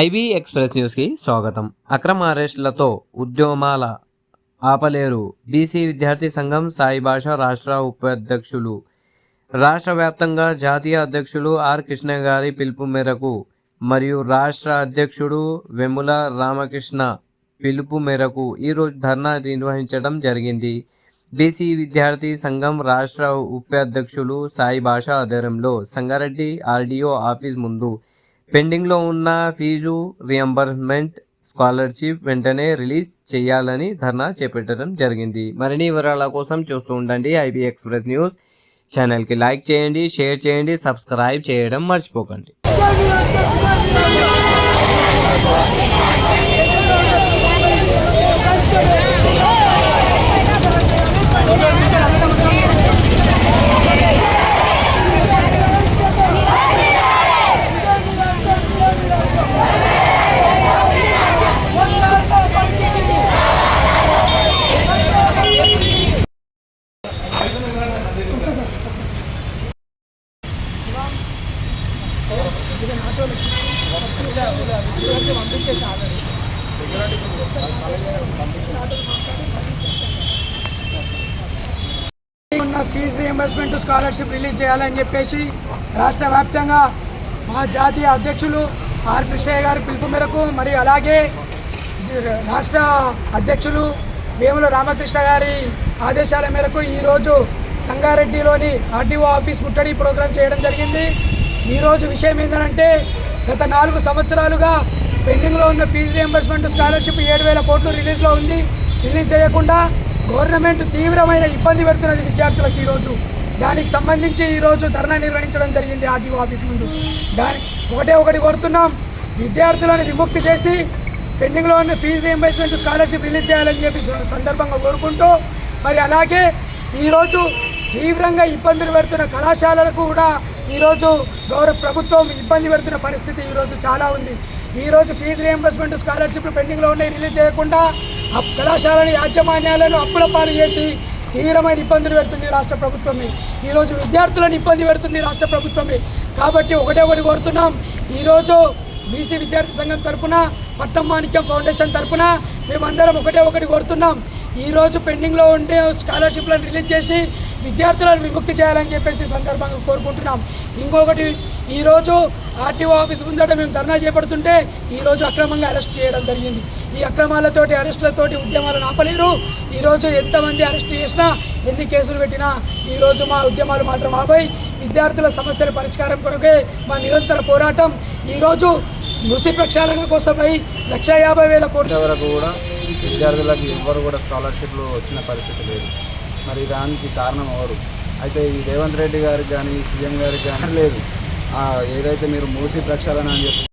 IB express న్యూస్కి స్వాగతం. అక్రమ అరెస్టులతో ఉద్యమాల ఆపలేరు. బీసీ విద్యార్థి సంఘం సాయిభాష రాష్ట్ర ఉపాధ్యక్షులు రాష్ట్ర వ్యాప్తంగా జాతీయ అధ్యక్షులు ఆర్ కృష్ణ గారి పిలుపు మేరకు మరియు రాష్ట్ర అధ్యక్షుడు వెముల రామకృష్ణ పిలుపు మేరకు ఈరోజు ధర్నా నిర్వహించడం జరిగింది. బీసీ విద్యార్థి సంఘం రాష్ట్ర ఉపాధ్యక్షులు సాయిభాష ఆధ్వర్యంలో సంగారెడ్డి ఆర్డీఓ ఆఫీస్ ముందు పెండింగ్లో ఉన్న ఫీజు రియంబర్స్మెంట్ స్కాలర్షిప్ వెంటనే రిలీజ్ చేయాలని ధర్నా చేపట్టడం జరిగింది. మరిన్ని వివరాల కోసం చూస్తూ ఉండండి ఐబీ ఎక్స్ప్రెస్ న్యూస్ ఛానల్కి లైక్ చేయండి షేర్ చేయండి సబ్స్క్రైబ్ చేయడం మర్చిపోకండి. ఉన్న ఫీజు రియంబర్స్మెంట్ స్కాలర్షిప్ రిలీజ్ చేయాలని చెప్పేసి రాష్ట్ర వ్యాప్తంగా మా జాతీయ అధ్యక్షులు ఆర్ కృష్ణయ్య గారి పిలుపు మేరకు మరియు అలాగే రాష్ట్ర అధ్యక్షులు వేముల రామకృష్ణ గారి ఆదేశాల మేరకు ఈరోజు సంగారెడ్డిలోని ఆర్టీఓ ఆఫీస్ ముట్టడి ప్రోగ్రాం చేయడం జరిగింది. ఈరోజు విషయం ఏంటంటే గత నాలుగు సంవత్సరాలుగా పెండింగ్లో ఉన్న ఫీజు రియంబర్స్మెంట్ స్కాలర్షిప్ ఏడు వేల కోట్లు రిలీజ్లో ఉంది. రిలీజ్ చేయకుండా గవర్నమెంట్ తీవ్రమైన ఇబ్బంది పెడుతున్నది విద్యార్థులకు ఈరోజు దానికి సంబంధించి ఈరోజు ధర్నా నిర్వహించడం జరిగింది ఆర్టీఓ ఆఫీస్ ముందు. దాని ఒకటే ఒకటి కోరుతున్నాం. విద్యార్థులను విముక్తి చేసి పెండింగ్లో ఉన్న ఫీజు రియంబర్స్మెంట్ స్కాలర్షిప్ రిలీజ్ చేయాలని చెప్పి సందర్భంగా కోరుకుంటూ మరి అలాగే ఈరోజు తీవ్రంగా ఇబ్బందులు పెడుతున్న కళాశాలలకు కూడా ఈరోజు గౌరవ ప్రభుత్వం ఇబ్బంది పెడుతున్న పరిస్థితి ఈరోజు చాలా ఉంది. ఈరోజు ఫీజు రియంబర్స్మెంట్ స్కాలర్షిప్లు పెండింగ్లో ఉన్నాయి. రిలీజ్ చేయకుండా ఆ యాజమాన్యాలను అప్పుల పాలు చేసి తీవ్రమైన ఇబ్బందులు పెడుతుంది రాష్ట్ర ప్రభుత్వమే. ఈరోజు విద్యార్థులను ఇబ్బంది పెడుతుంది రాష్ట్ర ప్రభుత్వమే. కాబట్టి ఒకటే ఒకటి కోరుతున్నాం. ఈరోజు బీసీ విద్యార్థి సంఘం తరపున పట్టం మాణిక్యం ఫౌండేషన్ తరపున మేమందరం ఒకటే ఒకటి కోరుతున్నాం. ఈరోజు పెండింగ్లో ఉండే స్కాలర్షిప్లను రిలీజ్ చేసి విద్యార్థులను విముక్తి చేయాలని చెప్పేసి సందర్భంగా కోరుకుంటున్నాం. ఇంకొకటి ఈరోజు ఆర్టీఓ ఆఫీస్ ముందట మేము ధర్నా చేపడుతుంటే ఈరోజు అక్రమంగా అరెస్ట్ చేయడం జరిగింది. ఈ అక్రమాలతోటి అరెస్టులతోటి ఉద్యమాలను ఆపలేరు ఈరోజు ఎంతమంది అరెస్ట్ చేసినా ఎన్ని కేసులు పెట్టినా ఈరోజు మా ఉద్యమాలు మాత్రం ఆపై విద్యార్థుల సమస్యల పరిష్కారం కొరకే మా నిరంతర పోరాటం ఈరోజు మృతి ప్రక్షాళన కోసమై లక్ష యాభై వేల కోట్ల వరకు కూడా విద్యార్థులకు ఎవ్వరు కూడా స్కాలర్షిప్లు వచ్చిన పరిస్థితి లేదు. మరి దానికి కారణం ఎవరు? అయితే ఈ రేవంత్ రెడ్డి గారికి కానీ సీఎం గారికి కానీ లేదు. ఏదైతే మీరు మూసి ప్రక్షాళన అని చెప్పి